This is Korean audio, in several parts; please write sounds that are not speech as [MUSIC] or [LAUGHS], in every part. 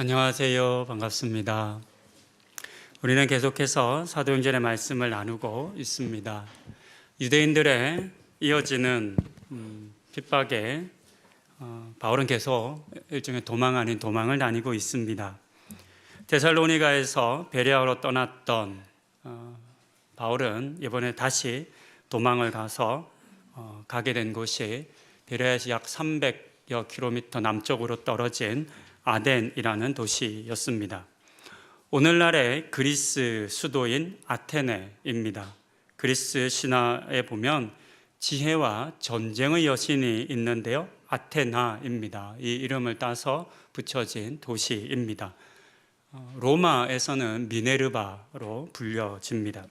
안녕하세요. 반갑습니다. 우리는 계속해서 사도행전의 말씀을 나누고 있습니다. 유대인들의 이어지는 음, 핍박에 어, 바울은 계속 일종의 도망 아닌 도망을 다니고 있습니다. 데살로니가에서 베레아로 떠났던 어, 바울은 이번에 다시 도망을 가서 어, 가게 된 곳이 베레아에서 약 300여 킬로미터 남쪽으로 떨어진 아덴이라는 도시였습니다. 오늘날의 그리스 수도인 아테네입니다. 그리스 신화에 보면 지혜와 전쟁의 여신이 있는데요. 아테나입니다. 이 이름을 따서 붙여진 도시입니다. 어, 로마에서는 미네르바로 불려집니다.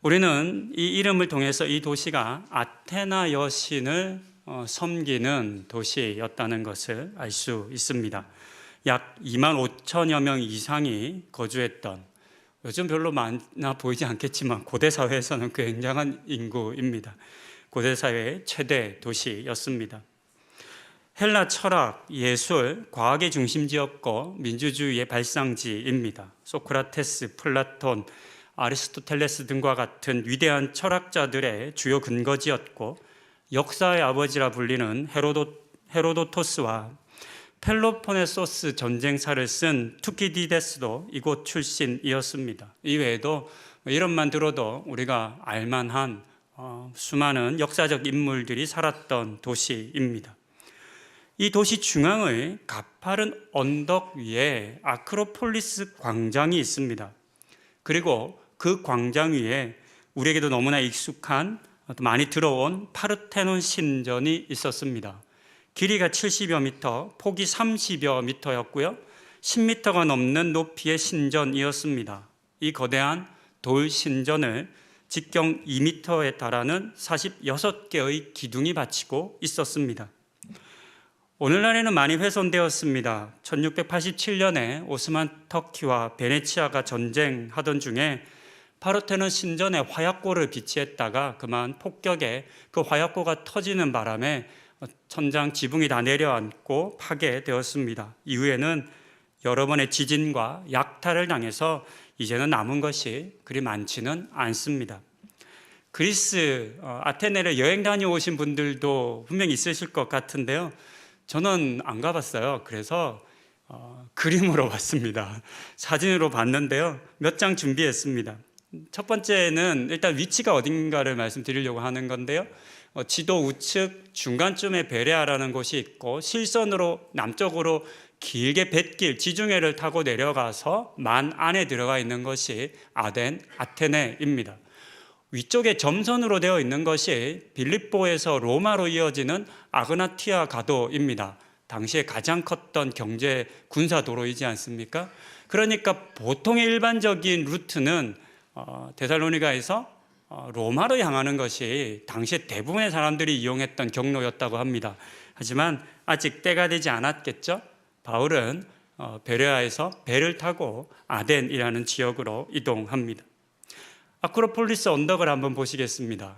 우리는 이 이름을 통해서 이 도시가 아테나 여신을 어, 섬기는 도시였다는 것을 알 수 있습니다. 약 2만 5천여 명 이상이 거주했던 요즘 별로 많아 보이지 않겠지만 고대 사회에서는 굉장한 인구입니다. 고대 사회의 최대 도시였습니다. 헬라 철학, 예술, 과학의 중심지였고 민주주의의 발상지입니다. 소크라테스, 플라톤, 아리스토텔레스 등과 같은 위대한 철학자들의 주요 근거지였고 역사의 아버지라 불리는 헤로도, 헤로도토스와 펠로포네소스 전쟁사를 쓴 투키디데스도 이곳 출신이었습니다. 이외에도 뭐 이름만 들어도 우리가 알만한 어, 수많은 역사적 인물들이 살았던 도시입니다. 이 도시 중앙의 가파른 언덕 위에 아크로폴리스 광장이 있습니다. 그리고 그 광장 위에 우리에게도 너무나 익숙한 많이 들어온 파르테논 신전이 있었습니다. 길이가 70여 미터, 폭이 30여 미터였고요. 10미터가 넘는 높이의 신전이었습니다. 이 거대한 돌 신전을 직경 2미터에 달하는 46개의 기둥이 받치고 있었습니다. 오늘날에는 많이 훼손되었습니다. 1687년에 오스만 터키와 베네치아가 전쟁하던 중에 파르테논 신전에 화약고를 비치했다가 그만 폭격에 그 화약고가 터지는 바람에 천장 지붕이 다 내려앉고 파괴되었습니다. 이후에는 여러 번의 지진과 약탈을 당해서 이제는 남은 것이 그리 많지는 않습니다. 그리스 어, 아테네를 여행 다녀오신 분들도 분명히 있으실 것 같은데요. 저는 안 가봤어요. 그래서 어, 그림으로 [LAUGHS] 봤습니다. 사진으로 봤는데요. 몇 장 준비했습니다. 첫 번째는 일단 위치가 어딘가를 말씀드리려고 하는 건데요. 어, 지도 우측 중간쯤에 베레아라는 곳이 있고 실선으로 남쪽으로 길게 뱃길 지중해를 타고 내려가서 만 안에 들어가 있는 것이 아덴 아테네입니다. 위쪽에 점선으로 되어 있는 것이 빌립보에서 로마로 이어지는 아그나티아 가도입니다. 당시에 가장 컸던 경제 군사 도로이지 않습니까? 그러니까 보통의 일반적인 루트는 어, 데살로니가에서 어, 로마로 향하는 것이 당시에 대부분의 사람들이 이용했던 경로였다고 합니다. 하지만 아직 때가 되지 않았겠죠? 바울은 어, 베레아에서 배를 타고 아덴이라는 지역으로 이동합니다. 아크로폴리스 언덕을 한번 보시겠습니다.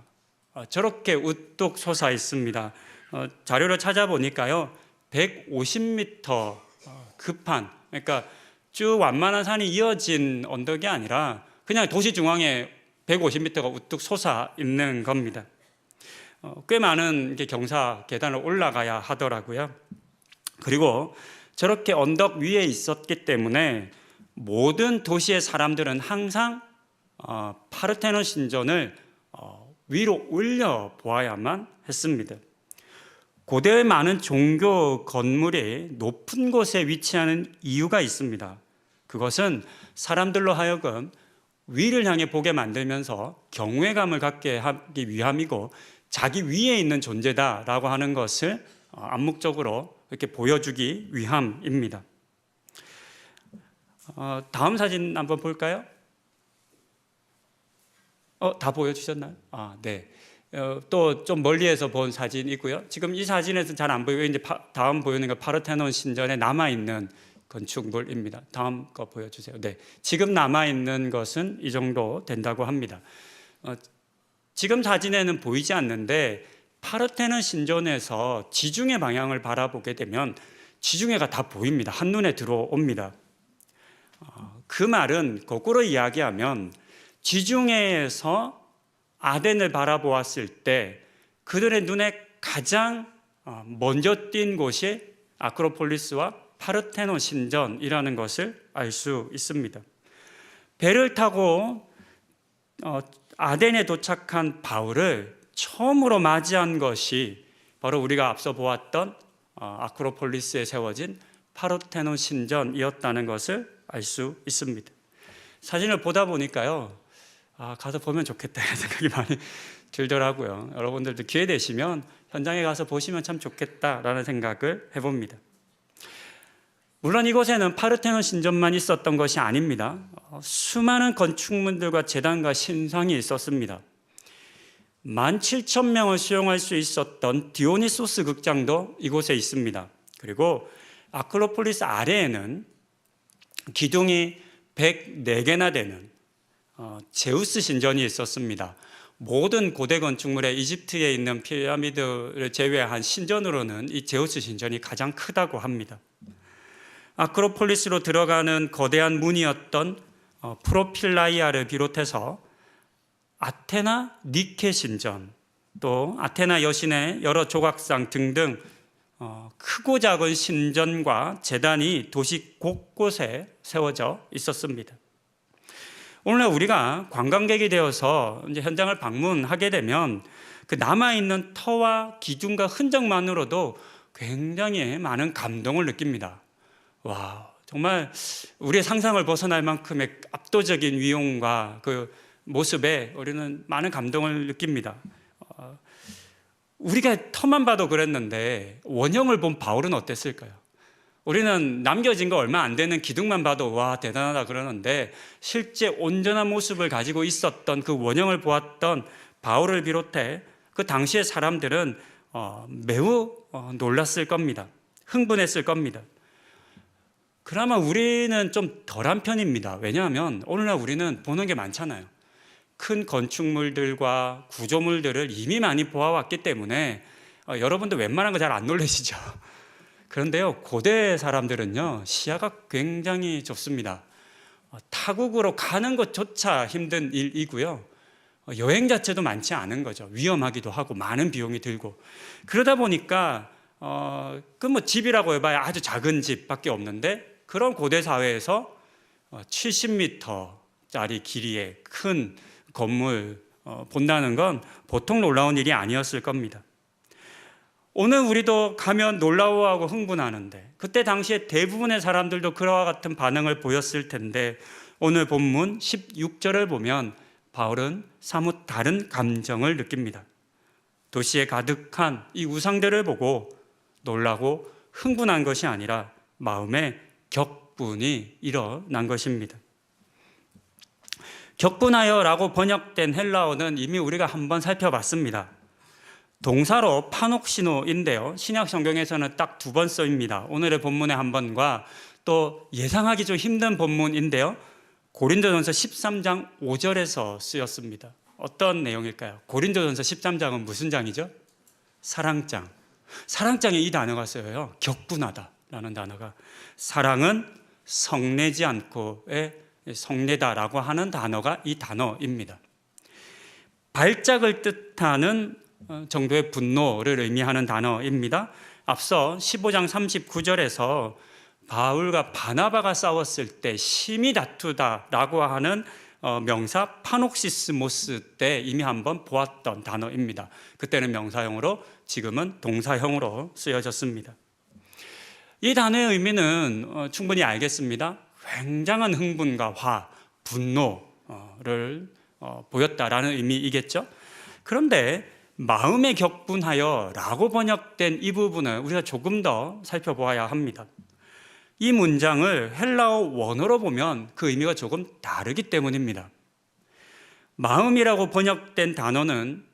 어, 저렇게 우뚝 솟아 있습니다. 어, 자료를 찾아보니까요, 150m 어, 급한, 그러니까 쭉 완만한 산이 이어진 언덕이 아니라 그냥 도시 중앙에 150m가 우뚝 솟아 있는 겁니다. 어, 꽤 많은 경사 계단을 올라가야 하더라고요. 그리고 저렇게 언덕 위에 있었기 때문에 모든 도시의 사람들은 항상 어, 파르테논 신전을 어, 위로 올려 보아야만 했습니다. 고대의 많은 종교 건물이 높은 곳에 위치하는 이유가 있습니다. 그것은 사람들로 하여금 위를 향해 보게 만들면서 경외감을 갖게 하기 위함이고 자기 위에 있는 존재다라고 하는 것을 어, 암묵적으로 이렇게 보여주기 위함입니다. 어, 다음 사진 한번 볼까요? 어, 다 보여주셨나요? 아, 네. 어, 또좀 멀리에서 본 사진이고요. 지금 이 사진에서 잘 안 보이고 이제 파, 다음 보이는 거 파르테논 신전에 남아 있는 건축물입니다. 다음 거 보여주세요. 네, 지금 남아 있는 것은 이 정도 된다고 합니다. 어, 지금 사진에는 보이지 않는데 파르테논 신전에서 지중해 방향을 바라보게 되면 지중해가 다 보입니다. 한눈에 들어옵니다. 어, 그 말은 거꾸로 이야기하면 지중해에서 아덴을 바라보았을 때 그들의 눈에 가장 어, 먼저 띈 곳이 아크로폴리스와 파르테논 신전이라는 것을 알 수 있습니다. 배를 타고 어, 아덴에 도착한 바울을 처음으로 맞이한 것이 바로 우리가 앞서 보았던 어, 아크로폴리스에 세워진 파르테논 신전이었다는 것을 알 수 있습니다. 사진을 보다 보니까요, 아, 가서 보면 좋겠다 [LAUGHS] 생각이 많이 들더라고요. 여러분들도 기회 되시면 현장에 가서 보시면 참 좋겠다라는 생각을 해봅니다. 물론 이곳에는 파르테논 신전만 있었던 것이 아닙니다. 어, 수많은 건축물들과 재단과 신상이 있었습니다. 17,000명을 수용할 수 있었던 디오니소스 극장도 이곳에 있습니다. 그리고 아크로폴리스 아래에는 기둥이 104개나 되는 어, 제우스 신전이 있었습니다. 모든 고대 건축물의 이집트에 있는 피라미드를 제외한 신전으로는 이 제우스 신전이 가장 크다고 합니다. 아크로폴리스로 들어가는 거대한 문이었던 어, 프로필라이아를 비롯해서 아테나 니케 신전, 또 아테나 여신의 여러 조각상 등등 어, 크고 작은 신전과 재단이 도시 곳곳에 세워져 있었습니다. 오늘날 우리가 관광객이 되어서 이제 현장을 방문하게 되면 그 남아 있는 터와 기둥과 흔적만으로도 굉장히 많은 감동을 느낍니다. 와, 정말 우리의 상상을 벗어날 만큼의 압도적인 위용과 그 모습에 우리는 많은 감동을 느낍니다. 어, 우리가 터만 봐도 그랬는데 원형을 본 바울은 어땠을까요? 우리는 남겨진 거 얼마 안 되는 기둥만 봐도 와 대단하다 그러는데 실제 온전한 모습을 가지고 있었던 그 원형을 보았던 바울을 비롯해 그 당시의 사람들은 어, 매우 어, 놀랐을 겁니다. 흥분했을 겁니다. 그나마 우리는 좀 덜한 편입니다. 왜냐하면 오늘날 우리는 보는 게 많잖아요. 큰 건축물들과 구조물들을 이미 많이 보아왔기 때문에 어, 여러분도 웬만한 거 잘 안 놀라시죠. [LAUGHS] 그런데요, 고대 사람들은요, 시야가 굉장히 좁습니다. 어, 타국으로 가는 것조차 힘든 일이고요. 어, 여행 자체도 많지 않은 거죠. 위험하기도 하고 많은 비용이 들고. 그러다 보니까 어, 그 뭐 집이라고 해봐야 아주 작은 집밖에 없는데 그런 고대 사회에서 70m짜리 길이의 큰 건물 어, 본다는 건 보통 놀라운 일이 아니었을 겁니다. 오늘 우리도 가면 놀라워하고 흥분하는데 그때 당시에 대부분의 사람들도 그와 같은 반응을 보였을 텐데 오늘 본문 16절을 보면 바울은 사뭇 다른 감정을 느낍니다. 도시에 가득한 이 우상들을 보고 놀라고 흥분한 것이 아니라 마음에 격분이 일어난 것입니다. 격분하여라고 번역된 헬라어는 이미 우리가 한번 살펴봤습니다. 동사로 파녹시노인데요. 신약 성경에서는 딱 두 번 써입니다. 오늘의 본문의 한 번과 또 예상하기 좀 힘든 본문인데요. 고린도전서 13장 5절에서 쓰였습니다. 어떤 내용일까요? 고린도전서 13장은 무슨 장이죠? 사랑장. 사랑장에 이 단어가 쓰여요. 격분하다 라는 단어가. 사랑은 성내지 않고의 성내다라고 하는 단어가 이 단어입니다. 발작을 뜻하는 어, 정도의 분노를 의미하는 단어입니다. 앞서 15장 39절에서 바울과 바나바가 싸웠을 때 심히 다투다라고 하는 어, 명사 파녹시스모스 때 이미 한번 보았던 단어입니다. 그때는 명사형으로 지금은 동사형으로 쓰여졌습니다. 이 단어의 의미는 어, 충분히 알겠습니다. 굉장한 흥분과 화, 분노를 보였다라는 의미이겠죠. 그런데 마음에 격분하여 라고 번역된 이 부분을 우리가 조금 더 살펴보아야 합니다. 이 문장을 헬라어 원어로 보면 그 의미가 조금 다르기 때문입니다. 마음이라고 번역된 단어는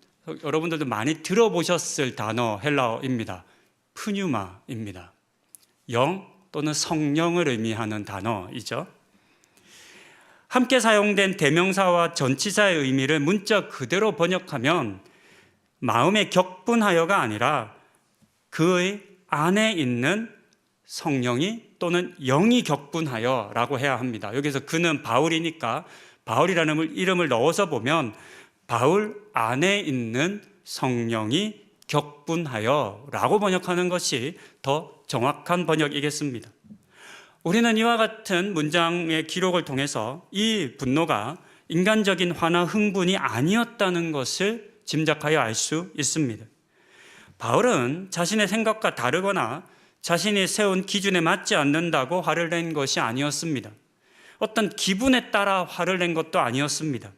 여러분들도 많이 들어보셨을 단어 헬라어입니다. 푸뉴마입니다. 영 또는 성령을 의미하는 단어이죠. 함께 사용된 대명사와 전치사의 의미를 문자 그대로 번역하면 마음에 격분하여가 아니라 그의 안에 있는 성령이 또는 영이 격분하여 라고 해야 합니다. 여기서 그는 바울이니까 바울이라는 이름을 넣어서 보면 바울 안에 있는 성령이 격분하여 라고 번역하는 것이 더 정확한 번역이겠습니다. 우리는 이와 같은 문장의 기록을 통해서 이 분노가 인간적인 화나 흥분이 아니었다는 것을 짐작하여 알 수 있습니다. 바울은 자신의 생각과 다르거나 자신이 세운 기준에 맞지 않는다고 화를 낸 것이 아니었습니다. 어떤 기분에 따라 화를 낸 것도 아니었습니다.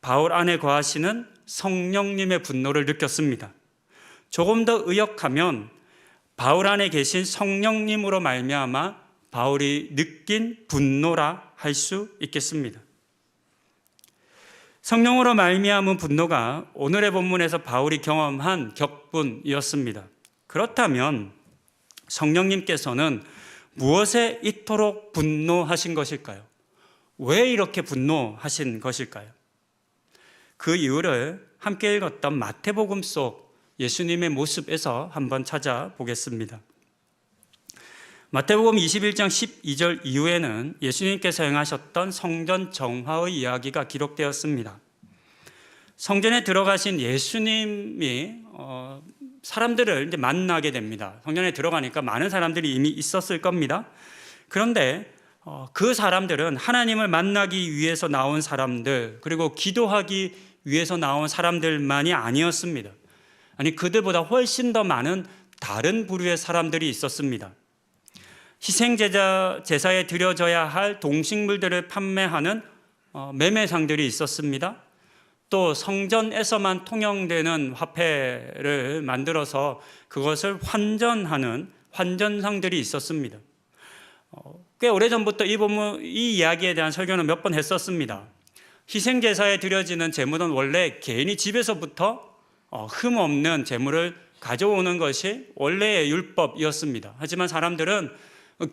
바울 안에 거하시는 성령님의 분노를 느꼈습니다. 조금 더 의역하면 바울 안에 계신 성령님으로 말미암아 바울이 느낀 분노라 할 수 있겠습니다. 성령으로 말미암은 분노가 오늘의 본문에서 바울이 경험한 격분이었습니다. 그렇다면 성령님께서는 무엇에 이토록 분노하신 것일까요? 왜 이렇게 분노하신 것일까요? 그 이유를 함께 읽었던 마태복음 속 예수님의 모습에서 한번 찾아보겠습니다. 마태복음 21장 12절 이후에는 예수님께서 행하셨던 성전 정화의 이야기가 기록되었습니다. 성전에 들어가신 예수님이 어, 사람들을 이제 만나게 됩니다. 성전에 들어가니까 많은 사람들이 이미 있었을 겁니다. 그런데 어, 그 사람들은 하나님을 만나기 위해서 나온 사람들 그리고 기도하기 위해서 나온 사람들만이 아니었습니다. 아니 그들보다 훨씬 더 많은 다른 부류의 사람들이 있었습니다. 희생 제자 제사에 드려져야 할 동식물들을 판매하는 어, 매매상들이 있었습니다. 또 성전에서만 통용되는 화폐를 만들어서 그것을 환전하는 환전상들이 있었습니다. 어, 꽤 오래전부터 이 본문 이 이야기에 대한 설교는 몇 번 했었습니다. 희생 제사에 드려지는 제물은 원래 개인이 집에서부터 어, 흠 없는 제물을 가져오는 것이 원래의 율법이었습니다. 하지만 사람들은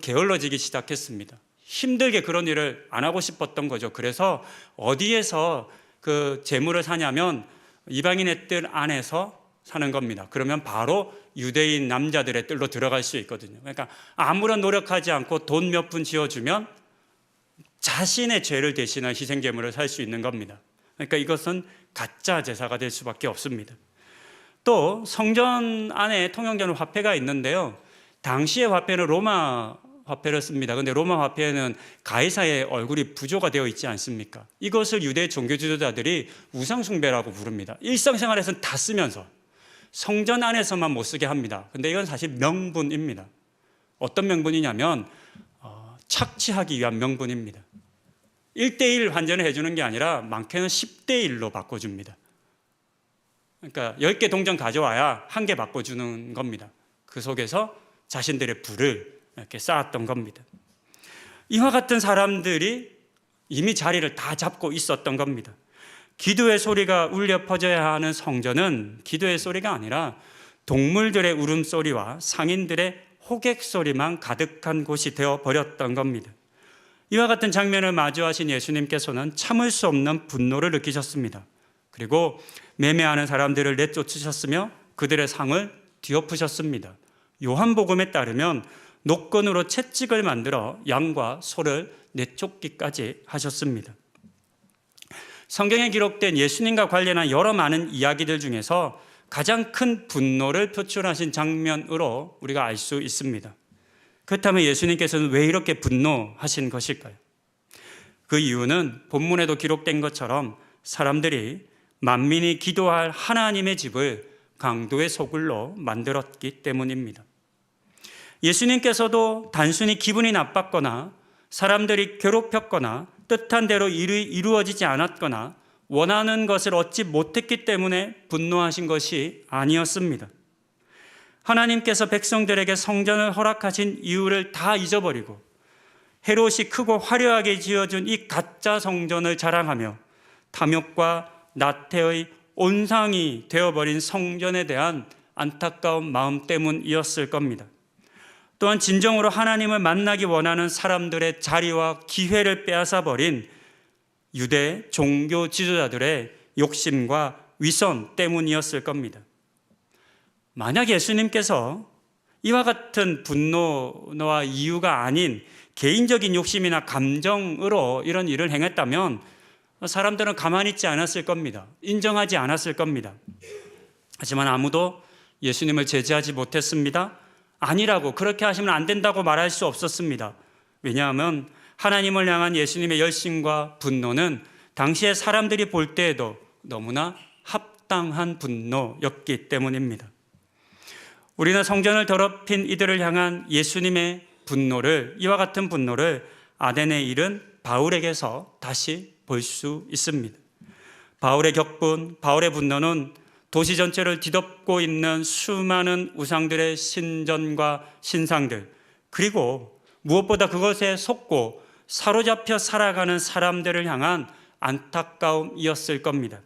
게을러지기 시작했습니다. 힘들게 그런 일을 안 하고 싶었던 거죠. 그래서 어디에서 그 재물을 사냐면 이방인의 뜰 안에서 사는 겁니다. 그러면 바로 유대인 남자들의 뜰로 들어갈 수 있거든요. 그러니까 아무런 노력하지 않고 돈 몇 푼 지어주면 자신의 죄를 대신한 희생 제물을 살 수 있는 겁니다. 그러니까 이것은 가짜 제사가 될 수밖에 없습니다. 또 성전 안에 통용되는 화폐가 있는데요. 당시의 화폐는 로마 화폐를 씁니다. 근데 로마 화폐에는 가이사의 얼굴이 부조가 되어 있지 않습니까? 이것을 유대 종교 지도자들이 우상 숭배라고 부릅니다. 일상생활에서는 다 쓰면서 성전 안에서만 못 쓰게 합니다. 근데 이건 사실 명분입니다. 어떤 명분이냐면 어, 착취하기 위한 명분입니다. 1대1 환전을 해주는 게 아니라 많게는 10대1로 바꿔줍니다. 그러니까 10개 동전 가져와야 한 개 바꿔주는 겁니다. 그 속에서 자신들의 부를 이렇게 쌓았던 겁니다. 이와 같은 사람들이 이미 자리를 다 잡고 있었던 겁니다. 기도의 소리가 울려 퍼져야 하는 성전은 기도의 소리가 아니라 동물들의 울음소리와 상인들의 호객 소리만 가득한 곳이 되어 버렸던 겁니다. 이와 같은 장면을 마주하신 예수님께서는 참을 수 없는 분노를 느끼셨습니다. 그리고 매매하는 사람들을 내쫓으셨으며 그들의 상을 뒤엎으셨습니다. 요한복음에 따르면 노건으로 채찍을 만들어 양과 소를 내쫓기까지 하셨습니다. 성경에 기록된 예수님과 관련한 여러 많은 이야기들 중에서 가장 큰 분노를 표출하신 장면으로 우리가 알 수 있습니다. 그렇다면 예수님께서는 왜 이렇게 분노하신 것일까요? 그 이유는 본문에도 기록된 것처럼 사람들이 만민이 기도할 하나님의 집을 강도의 소굴로 만들었기 때문입니다. 예수님께서도 단순히 기분이 나빴거나 사람들이 괴롭혔거나 뜻한 대로 이루어지지 않았거나 원하는 것을 얻지 못했기 때문에 분노하신 것이 아니었습니다. 하나님께서 백성들에게 성전을 허락하신 이유를 다 잊어버리고 헤롯이 크고 화려하게 지어준 이 가짜 성전을 자랑하며 탐욕과 나태의 온상이 되어버린 성전에 대한 안타까운 마음 때문이었을 겁니다. 또한 진정으로 하나님을 만나기 원하는 사람들의 자리와 기회를 빼앗아 버린 유대 종교 지도자들의 욕심과 위선 때문이었을 겁니다. 만약 예수님께서 이와 같은 분노와 이유가 아닌 개인적인 욕심이나 감정으로 이런 일을 행했다면 사람들은 가만히 있지 않았을 겁니다. 인정하지 않았을 겁니다. 하지만 아무도 예수님을 제지하지 못했습니다. 아니라고 그렇게 하시면 안 된다고 말할 수 없었습니다. 왜냐하면 하나님을 향한 예수님의 열심과 분노는 당시의 사람들이 볼 때에도 너무나 합당한 분노였기 때문입니다. 우리는 성전을 더럽힌 이들을 향한 예수님의 분노를 이와 같은 분노를 아덴의 일은 바울에게서 다시 볼 수 있습니다. 바울의 격분, 바울의 분노는 도시 전체를 뒤덮고 있는 수많은 우상들의 신전과 신상들, 그리고 무엇보다 그것에 속고 사로잡혀 살아가는 사람들을 향한 안타까움이었을 겁니다.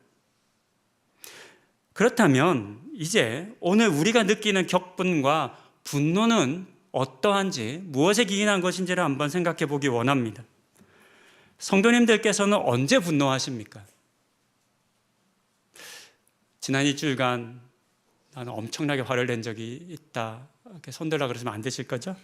그렇다면 이제 오늘 우리가 느끼는 격분과 분노는 어떠한지 무엇에 기인한 것인지를 한번 생각해 보기 원합니다. 성도님들께서는 언제 분노하십니까? 지난 일주일간 나는 엄청나게 화를 낸 적이 있다. 이렇게 손들라 그러시면 안 되실 거죠?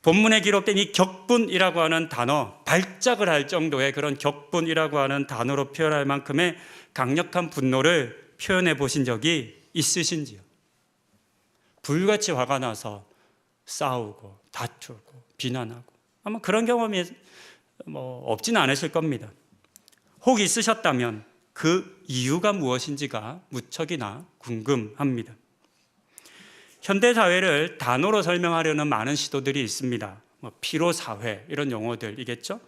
본문에 기록된 이 격분이라고 하는 단어, 발작을 할 정도의 그런 격분이라고 하는 단어로 표현할 만큼의 강력한 분노를 표현해 보신 적이 있으신지요? 불같이 화가 나서 싸우고 다투고 비난하고 아마 그런 경험이 뭐 없지는 않으실 겁니다. 혹 있으셨다면 그 이유가 무엇인지가 무척이나 궁금합니다. 현대 사회를 단어로 설명하려는 많은 시도들이 있습니다. 뭐 피로 사회 이런 용어들이겠죠.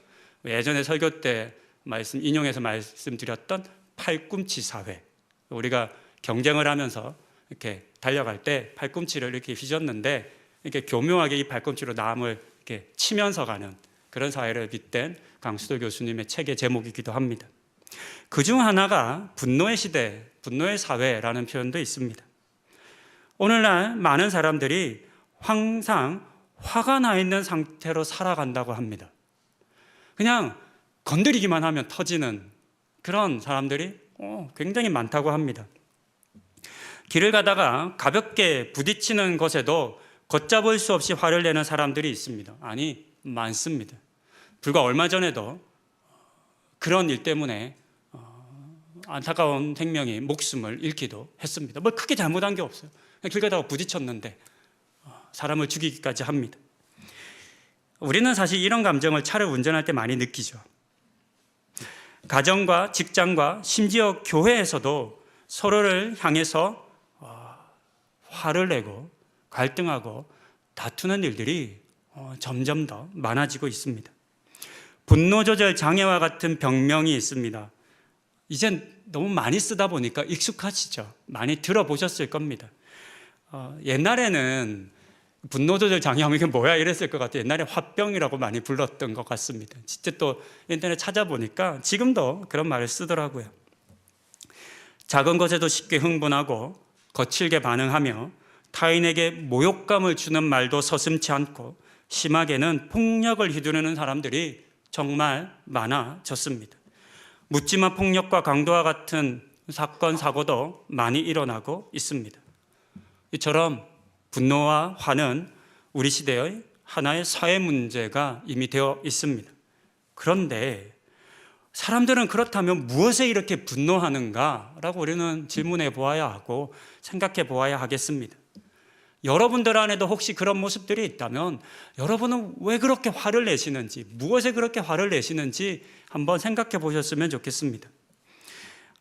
예전에 설교 때 말씀 인용해서 말씀드렸던 팔꿈치 사회. 우리가 경쟁을 하면서 이렇게 달려갈 때 팔꿈치를 이렇게 휘젓는데 이렇게 교묘하게 이 팔꿈치로 남을 이렇게 치면서 가는 그런 사회를 빗댄 강수도 교수님의 책의 제목이기도 합니다. 그 중 하나가 분노의 시대, 분노의 사회라는 표현도 있습니다. 오늘날 많은 사람들이 항상 화가 나 있는 상태로 살아간다고 합니다. 그냥 건드리기만 하면 터지는 그런 사람들이 어, 굉장히 많다고 합니다. 길을 가다가 가볍게 부딪히는 것에도 걷잡을 수 없이 화를 내는 사람들이 있습니다. 아니, 많습니다. 불과 얼마 전에도 그런 일 때문에 어, 안타까운 생명이 목숨을 잃기도 했습니다. 뭐 크게 잘못한 게 없어요. 길 가다가 부딪혔는데 어, 사람을 죽이기까지 합니다. 우리는 사실 이런 감정을 차를 운전할 때 많이 느끼죠. 가정과 직장과 심지어 교회에서도 서로를 향해서 어, 화를 내고 갈등하고 다투는 일들이 어, 점점 더 많아지고 있습니다. 분노 조절 장애와 같은 병명이 있습니다. 이젠 너무 많이 쓰다 보니까 익숙하시죠. 많이 들어보셨을 겁니다. 어, 옛날에는 분노 조절 장애하면 이게 뭐야 이랬을 것 같아요. 옛날에 화병이라고 많이 불렀던 것 같습니다. 진짜 또 인터넷 찾아보니까 지금도 그런 말을 쓰더라고요. 작은 것에도 쉽게 흥분하고 거칠게 반응하며 타인에게 모욕감을 주는 말도 서슴치 않고 심하게는 폭력을 휘두르는 사람들이 정말 많아졌습니다. 묻지마 폭력과 강도와 같은 사건 사고도 많이 일어나고 있습니다. 이처럼 분노와 화는 우리 시대의 하나의 사회 문제가 이미 되어 있습니다. 그런데 사람들은 그렇다면 무엇에 이렇게 분노하는가 라고 우리는 질문해 보아야 하고 생각해 보아야 하겠습니다. 여러분들 안에도 혹시 그런 모습들이 있다면 여러분은 왜 그렇게 화를 내시는지, 무엇에 그렇게 화를 내시는지 한번 생각해 보셨으면 좋겠습니다.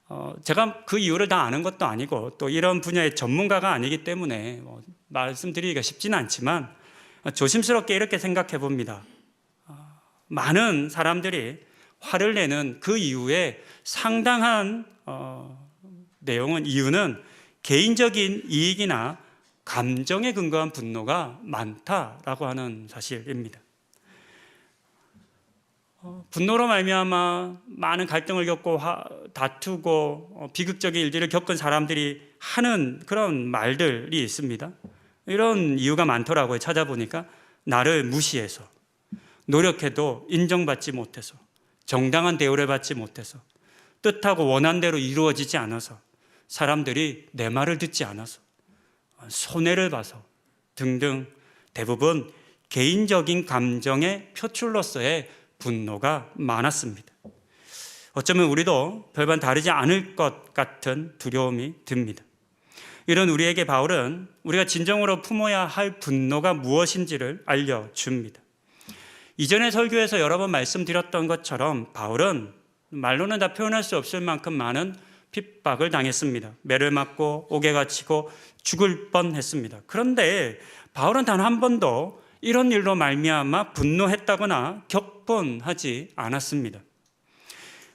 어, 제가 그 이유를 다 아는 것도 아니고 또 이런 분야의 전문가가 아니기 때문에 뭐 말씀드리기가 쉽지는 않지만 조심스럽게 이렇게 생각해 봅니다. 어, 많은 사람들이 화를 내는 그 이유에 상당한 어, 내용은 이유는 개인적인 이익이나 감정에 근거한 분노가 많다라고 하는 사실입니다. 어, 분노로 말미암아 많은 갈등을 겪고 화, 다투고 어, 비극적인 일들을 겪은 사람들이 하는 그런 말들이 있습니다. 이런 이유가 많더라고요. 찾아보니까 나를 무시해서 노력해도 인정받지 못해서 정당한 대우를 받지 못해서 뜻하고 원한 대로 이루어지지 않아서 사람들이 내 말을 듣지 않아서 손해를 봐서 등등 대부분 개인적인 감정의 표출로서의 분노가 많았습니다. 어쩌면 우리도 별반 다르지 않을 것 같은 두려움이 듭니다. 이런 우리에게 바울은 우리가 진정으로 품어야 할 분노가 무엇인지를 알려줍니다. 이전의 설교에서 여러 번 말씀드렸던 것처럼 바울은 말로는 다 표현할 수 없을 만큼 많은 핍박을 당했습니다. 매를 맞고 옥에 갇히고 죽을 뻔했습니다. 그런데 바울은 단 한 번도 이런 일로 말미암아 분노했다거나 격분하지 않았습니다.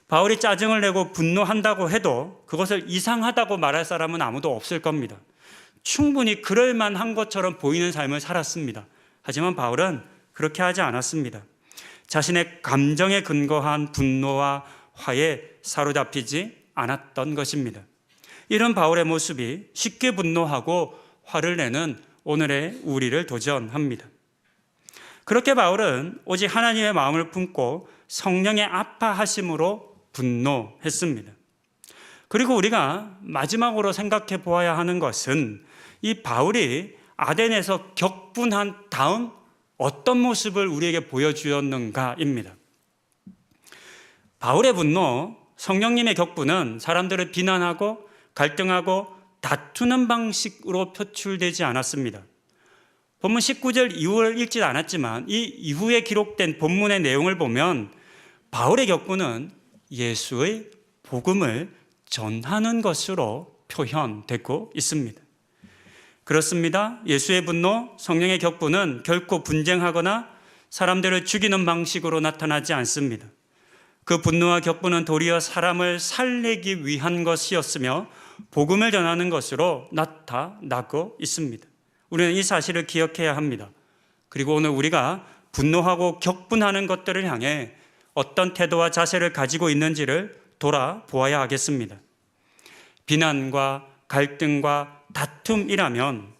바울이 짜증을 내고 분노한다고 해도 그것을 이상하다고 말할 사람은 아무도 없을 겁니다. 충분히 그럴 만한 것처럼 보이는 삶을 살았습니다. 하지만 바울은 그렇게 하지 않았습니다. 자신의 감정에 근거한 분노와 화에 사로잡히지 않았던 것입니다. 이런 바울의 모습이 쉽게 분노하고 화를 내는 오늘의 우리를 도전합니다. 그렇게 바울은 오직 하나님의 마음을 품고 성령의 아파하심으로 분노했습니다. 그리고 우리가 마지막으로 생각해 보아야 하는 것은 이 바울이 아덴에서 격분한 다음 어떤 모습을 우리에게 보여주었는가입니다. 바울의 분노, 성령님의 격분은 사람들을 비난하고 갈등하고 다투는 방식으로 표출되지 않았습니다. 본문 19절 이후를 읽지 않았지만 이 이후에 기록된 본문의 내용을 보면 바울의 격분은 예수의 복음을 전하는 것으로 표현되고 있습니다. 그렇습니다. 예수의 분노, 성령의 격분은 결코 분쟁하거나 사람들을 죽이는 방식으로 나타나지 않습니다. 그 분노와 격분은 도리어 사람을 살리기 위한 것이었으며 복음을 전하는 것으로 나타나고 있습니다. 우리는 이 사실을 기억해야 합니다. 그리고 오늘 우리가 분노하고 격분하는 것들을 향해 어떤 태도와 자세를 가지고 있는지를 돌아보아야 하겠습니다. 비난과 갈등과 다툼이라면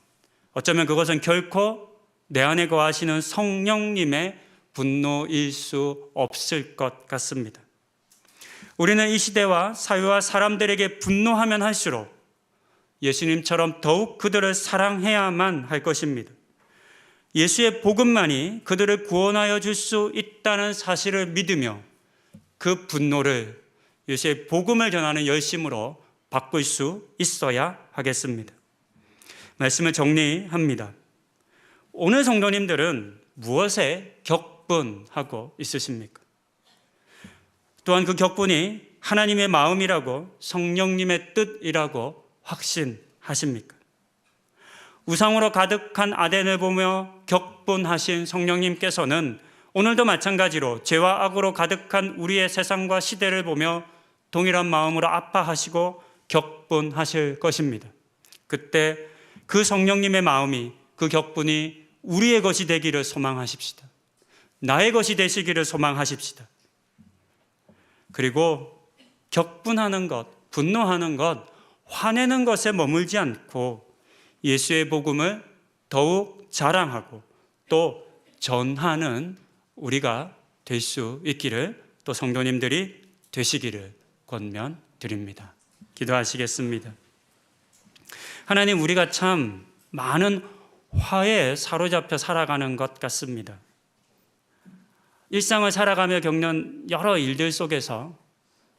어쩌면 그것은 결코 내 안에 거하시는 성령님의 분노일 수 없을 것 같습니다. 우리는 이 시대와 사회와 사람들에게 분노하면 할수록 예수님처럼 더욱 그들을 사랑해야만 할 것입니다. 예수의 복음만이 그들을 구원하여 줄 수 있다는 사실을 믿으며 그 분노를 예수의 복음을 전하는 열심으로 바꿀 수 있어야 하겠습니다. 말씀을 정리합니다. 오늘 성도님들은 무엇에 격 분하고 있으십니까? 또한 그 격분이 하나님의 마음이라고 성령님의 뜻이라고 확신하십니까? 우상으로 가득한 아덴을 보며 격분하신 성령님께서는 오늘도 마찬가지로 죄와 악으로 가득한 우리의 세상과 시대를 보며 동일한 마음으로 아파하시고 격분하실 것입니다. 그때 그 성령님의 마음이 그 격분이 우리의 것이 되기를 소망하십시다. 나의 것이 되시기를 소망하십시다. 그리고 격분하는 것, 분노하는 것, 화내는 것에 머물지 않고 예수의 복음을 더욱 자랑하고 또 전하는 우리가 될 수 있기를 또 성도님들이 되시기를 권면 드립니다. 기도하시겠습니다. 하나님, 우리가 참 많은 화에 사로잡혀 살아가는 것 같습니다. 일상을 살아가며 겪는 여러 일들 속에서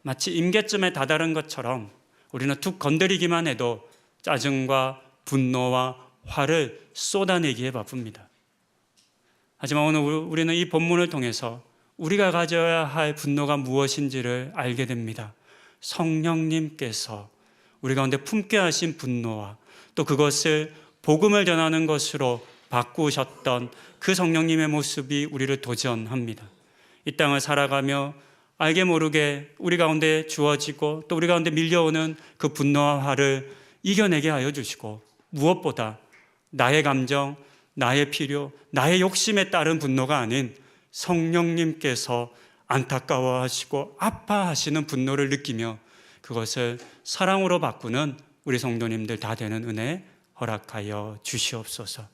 마치 임계점에 다다른 것처럼 우리는 툭 건드리기만 해도 짜증과 분노와 화를 쏟아내기에 바쁩니다. 하지만 오늘 우리는 이 본문을 통해서 우리가 가져야 할 분노가 무엇인지를 알게 됩니다. 성령님께서 우리 가운데 품게 하신 분노와 또 그것을 복음을 전하는 것으로 바꾸셨던 그 성령님의 모습이 우리를 도전합니다. 이 땅을 살아가며 알게 모르게 우리 가운데 주어지고 또 우리 가운데 밀려오는 그 분노와 화를 이겨내게 하여 주시고 무엇보다 나의 감정, 나의 필요, 나의 욕심에 따른 분노가 아닌 성령님께서 안타까워하시고 아파하시는 분노를 느끼며 그것을 사랑으로 바꾸는 우리 성도님들 다 되는 은혜 허락하여 주시옵소서